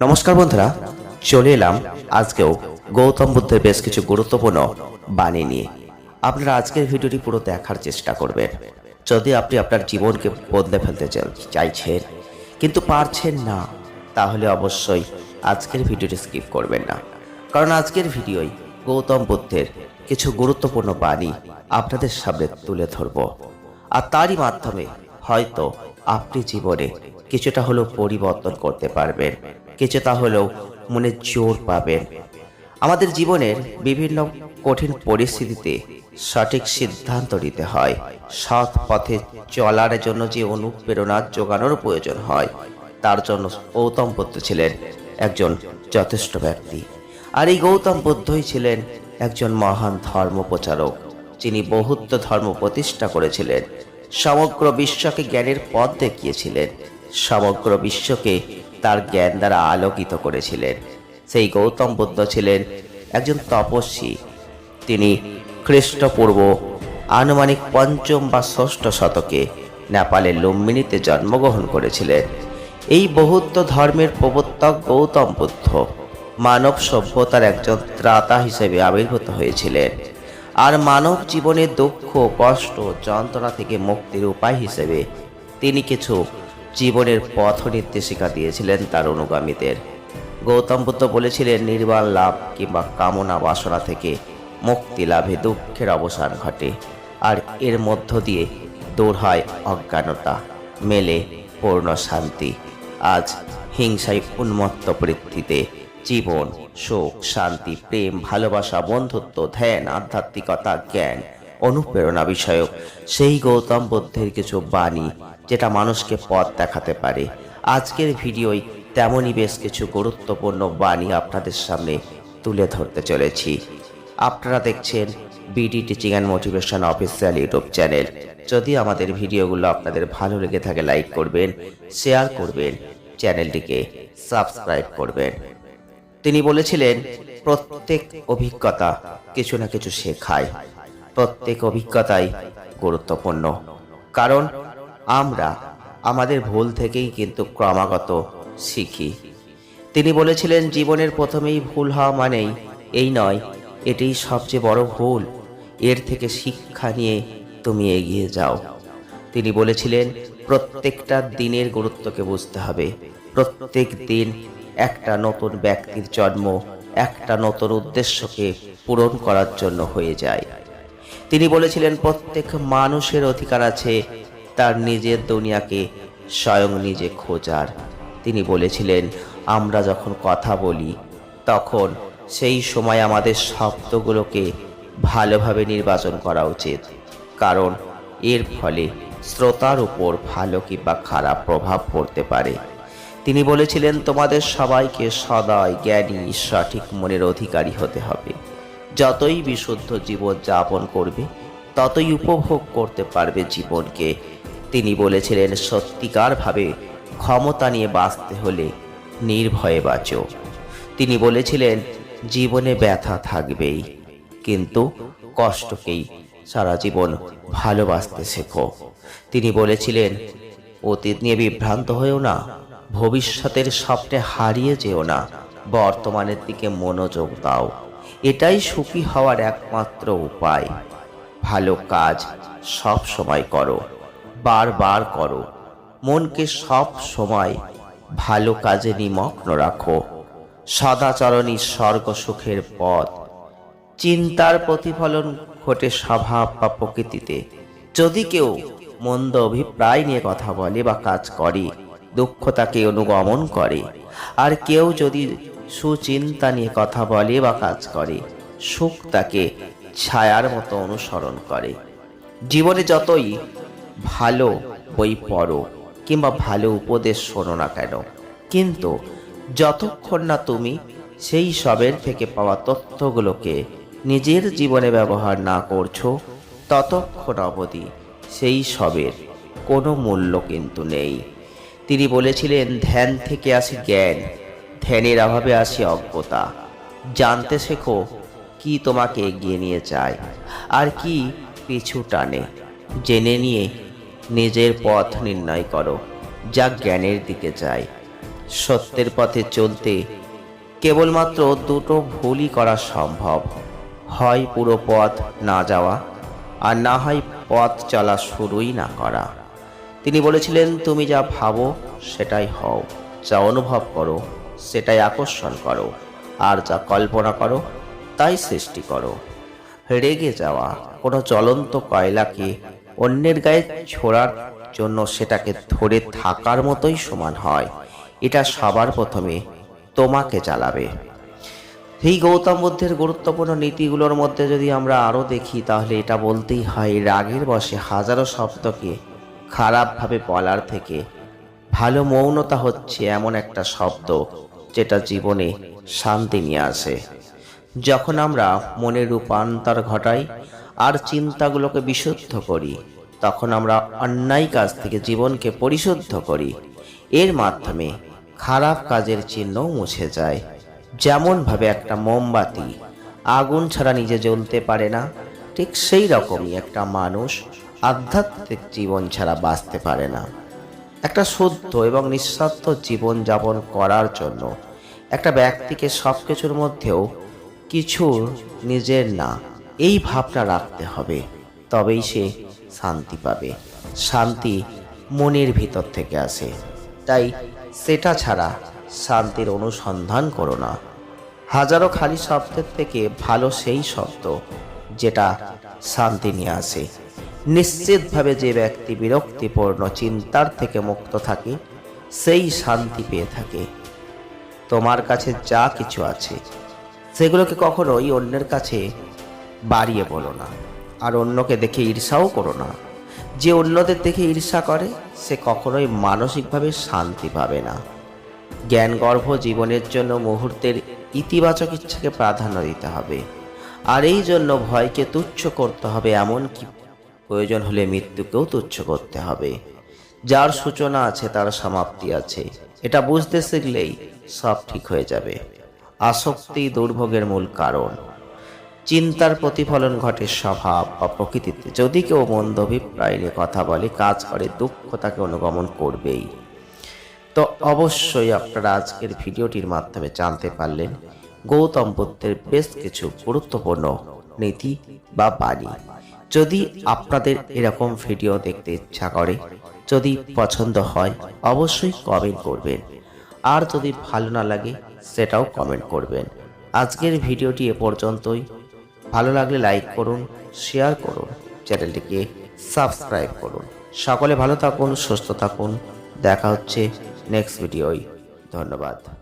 নমস্কার বন্ধুরা, চলে এলাম আজকেও গৌতম বুদ্ধের বেশ কিছু গুরুত্বপূর্ণ বাণী নিয়ে। আপনারা আজকের ভিডিওটি পুরো দেখার চেষ্টা করবেন। যদি আপনি আপনার জীবনকে বদলে ফেলতে চাইছেন, কিন্তু পারছেন না, তাহলে অবশ্যই আজকের ভিডিওটি স্কিপ করবেন না। কারণ আজকের ভিডিওই গৌতম বুদ্ধের কিছু গুরুত্বপূর্ণ বাণী আপনাদের সামনে তুলে ধরব। আর তারই মাধ্যমে হয়তো আপনি জীবনে কিছুটা হলেও পরিবর্তন করতে পারবেন। কিছুটা হলেও মনে জোর পাবেন। আমাদের জীবনের বিভিন্ন কঠিন পরিস্থিতিতে সঠিক সিদ্ধান্ত নিতে হয়। সৎ পথে চলার জন্য যে অনুপ্রেরণা যোগানোর প্রয়োজন হয়, তার জন্য গৌতম বুদ্ধ ছিলেন একজন যথেষ্ট ব্যক্তি। আর এই গৌতম বুদ্ধই ছিলেন একজন মহান ধর্ম প্রচারক যিনি বহুত্ব ধর্ম প্রতিষ্ঠা করেছিলেন। সমগ্র বিশ্বকে জ্ঞানের পথ দেখিয়েছিলেন। সমগ্র বিশ্বকে তার জ্ঞান দ্বারা আলোকিত করেছিলেন। সেই গৌতম বুদ্ধ ছিলেন একজন তপস্বী। তিনি খ্রিস্টপূর্ব আনুমানিক পঞ্চম বা ষষ্ঠ শতকে নেপালের লুম্বিনীতে জন্মগ্রহণ করেছিলেন। এই বহুত্ব ধর্মের প্রবর্তক গৌতম বুদ্ধ মানব সভ্যতার একজন ত্রাতা হিসেবে আবির্ভূত হয়েছিলেন আর মানব জীবনের দুঃখ, কষ্ট, যন্ত্রণা থেকে মুক্তির উপায় হিসেবে তিনি কিছু জীবনের পথ নির্দেশিকা দিয়েছিলেন তার অনুগামীদের। গৌতম বুদ্ধ বলেছিলেন, নির্বাণ লাভ কিংবা কামনা বাসনা থেকে মুক্তি লাভে দুঃখের অবসান ঘটে, আর এর মধ্য দিয়ে দূর হয় অজ্ঞানতা, মেলে পূর্ণ শান্তি। আজ হিংসায় উন্মত্ত বৃত্তিতে জীবন, সুখ, শান্তি, প্রেম, ভালোবাসা, বন্ধুত্ব, ধ্যান, আধ্যাত্মিকতা, জ্ঞান, অনুপ্রেরণা বিষয়ক সেই গৌতম বুদ্ধের কিছু বাণী যেটা মানুষকে পথ দেখাতে পারে। আজকের ভিডিওয় তেমনই বেশ কিছু গুরুত্বপূর্ণ বাণী আপনাদের সামনে তুলে ধরতে চলেছি। আপনারা দেখছেন BD teaching and motivation official YouTube channel. যদি আমাদের ভিডিওগুলো আপনাদের ভালো লেগে থাকে, লাইক করবেন, শেয়ার করবেন, চ্যানেলটিকে সাবস্ক্রাইব করবেন। তিনি বলেছিলেন, প্রত্যেক অভিজ্ঞতা কিছু না কিছু শেখায়। প্রত্যেক অভিজ্ঞতাই গুরুত্বপূর্ণ। কারণ আমরা আমাদের ভুল থেকেই কিন্তু ক্রমাগত শিখি। তিনি বলেছিলেন, জীবনের প্রথমেই ভুল হওয়া মানেই এই নয় এটাই সবচেয়ে বড় ভুল। এর থেকে শিক্ষা নিয়ে তুমি এগিয়ে যাও। তিনি বলেছিলেন, প্রত্যেকটা দিনের গুরুত্বকে বুঝতে হবে। প্রত্যেক দিন একটা নতুন ব্যক্তির জন্ম, একটা নতুন উদ্দেশ্যকে পূরণ করার জন্য হয়ে যায়। তিনি বলেছিলেন, প্রত্যেক মানুষের অধিকার আছে তার নিজের দুনিয়াকে স্বয়ং নিজে খোঁজার। তিনি বলেছিলেন, আমরা যখন কথা বলি, তখন সেই সময় আমাদের শব্দগুলোকে ভালোভাবে নির্বাচন করা উচিত। কারণ এর ফলে শ্রোতার উপর ভালো কিংবা খারাপ প্রভাব পড়তে পারে। তিনি বলেছিলেন, তোমাদের সবাইকে সদয় জ্ঞানী, সঠিক মনের অধিকারী হতে হবে। যতই বিশুদ্ধ জীবন যাপন করবে, ততই উপভোগ করতে পারবে জীবনকে তিনি বলেছিলেন, সত্যিকারভাবে ক্ষমতা নিয়ে বাঁচতে হলে নির্ভয়ে বাঁচো। তিনি বলেছিলেন, জীবনে ব্যথা থাকবেই, কিন্তু কষ্টকেই সারা জীবন ভালোবাসতে শেখো। তিনি বলেছিলেন, অতীত নিয়ে বিভ্রান্ত হয়েও না, ভবিষ্যতের স্বপ্নে হারিয়ে যেও না, বর্তমানের দিকে মনোযোগ দাও। এটাই সুখী হওয়ার একমাত্র উপায়। ভালো কাজ সব সময় করো। বারবার করো। মনকে সব সময় ভালো কাজে নিমগ্ন রাখো। সদাচরণী স্বর্গ সুখের পথ। চিন্তার প্রতিফলন ঘটে স্বভাব বা প্রকৃতিতে। যদি কেউ মন্দ অভিপ্রায় নিয়ে কথা বলে বা কাজ করে, দুঃখ অনুগমন করে। আর কেউ যদি সুচিন্তা নিয়ে কথা বলে বা কাজ করে, সুখ তাকে ছায়ার মতো অনুসরণ করে। জীবনে যতই ভালো বই পড়ো কিংবা ভালো উপদেশ শোনো না কেন। কিন্তু যতক্ষণ না তুমি সেই সবের থেকে পাওয়া তথ্যগুলোকে নিজের জীবনে ব্যবহার না করছ, ততক্ষণ অবধি সেই সবের কোনো মূল্য কিন্তু নেই। তিনি বলেছিলেন, ধ্যান থেকে আসে জ্ঞান, ধ্যানের অভাবে আসে অজ্ঞতা। জানতে শেখো কি তোমাকে এগিয়ে নিয়ে যায় আর কি পিছু টানে। জেনে নিয়ে নিজের পথ নির্ণয় করো, যা জ্ঞানের দিকে যায়। সত্যের পথে চলতে কেবলমাত্র দুটো ভুলই করা সম্ভব। হয় পুরো পথ না যাওয়া, আর না হয় পথ চলা শুরুই না করা। তিনি বলেছিলেন, তুমি যা ভাবো, সেটাই হও। যা অনুভব করো, সেটাই আকর্ষণ করো। আর যা কল্পনা করো, তাই সৃষ্টি করো। রেগে যাওয়া কোনো জ্বলন্ত কয়লাকে অন্যের গায়ে ছোড়ার জন্য সেটাকে ধরে থাকার মতোই সমান হয়। এটা সবার প্রথমে তোমাকে জ্বালাবে। এই গৌতম বুদ্ধের গুরুত্বপূর্ণ নীতিগুলোর মধ্যে যদি আমরা আরও দেখি, তাহলে এটা বলতেই হয়, রাগের বসে হাজারো শব্দকে খারাপভাবে বলার থেকে ভালো মৌনতা হচ্ছে এমন একটা শব্দ যেটা জীবনে শান্তি নিয়ে আসে। যখন আমরা মনে রূপান্তর ঘটাই আর চিন্তাগুলোকে বিশুদ্ধ করি, তখন আমরা অন্যায় কাজ থেকে জীবনকে পরিশুদ্ধ করি। এর মাধ্যমে খারাপ কাজের চিহ্নও মুছে যায়। যেমনভাবে একটা মোমবাতি, আগুন ছাড়া নিজে জ্বলতে পারে না, ঠিক সেই রকমই একটা মানুষ আধ্যাত্মিক জীবন ছাড়া বাঁচতে পারে না। একটা শুদ্ধ এবং নিঃস্বার্থ জীবন যাপন করার জন্য একটা ব্যক্তিকে সব কিছুর মধ্যেও কিছু নিজের না এই ভাবনা রাখতে হবে, তবেই সে শান্তি পাবে। শান্তি মনের ভিতর থেকে আসে। তাই সেটা ছাড়া শান্তির অনুসন্ধান করো না। হাজারো খালি শব্দের থেকে ভালো সেই শব্দ যেটা শান্তি নিয়ে আসে। নিশ্চিতভাবে যে ব্যক্তি বিরক্তিপূর্ণ, চিন্তার থেকে মুক্ত থাকে, সেই শান্তি পেয়ে থাকে। তোমার কাছে যা কিছু আছে, সেগুলোকে কখনোই অন্যের কাছে বাড়িয়ে বলো না, আর অন্যকে দেখে ঈর্ষাও করো না। যে অন্যদের দেখে ঈর্ষা করে, সে কখনোই মানসিকভাবে শান্তি পাবে না। জ্ঞানগর্ভ জীবনের জন্য মুহূর্তের ইতিবাচক ইচ্ছাকে প্রাধান্য দিতে হবে। আর এই জন্য ভয়কে তুচ্ছ করতে হবে, এমন কি প্রয়োজন হলে মৃত্যুকেও তুচ্ছ করতে হবে। যার সূচনা আছে, তার সমাপ্তি আছে। এটা বুঝতে শিখলেই সব ঠিক হয়ে যাবে। আসক্তি দুর্ভোগের মূল কারণ। চিন্তার প্রতিফলন ঘটে স্বভাব বা প্রকৃতিতে। যদি কেউ মন্দ অভিপ্রায় নিয়ে কথা বলে, কাজ করে, দুঃখ তাকে অনুগমন করবেই। তো অবশ্যই আপনারা আজকের ভিডিওটির মাধ্যমে জানতে পারলেন, গৌতম বুদ্ধের বেশ কিছু গুরুত্বপূর্ণ নীতি বা বাণী। যদি আপনাদের এরকম ভিডিও দেখতে ইচ্ছা করে, যদি পছন্দ হয়, অবশ্যই কমেন্ট করবেন। আর যদি ভালো না লাগে, সেটাও কমেন্ট করবেন। আজকের ভিডিওটি এ পর্যন্তই। ভালো লাগলে লাইক করুন শেয়ার করুন, চ্যানেলটিকে সাবস্ক্রাইব করুন। সকলে ভালো থাকুন, সুস্থ থাকুন। দেখা হচ্ছে নেক্সট ভিডিওয় ধন্যবাদ।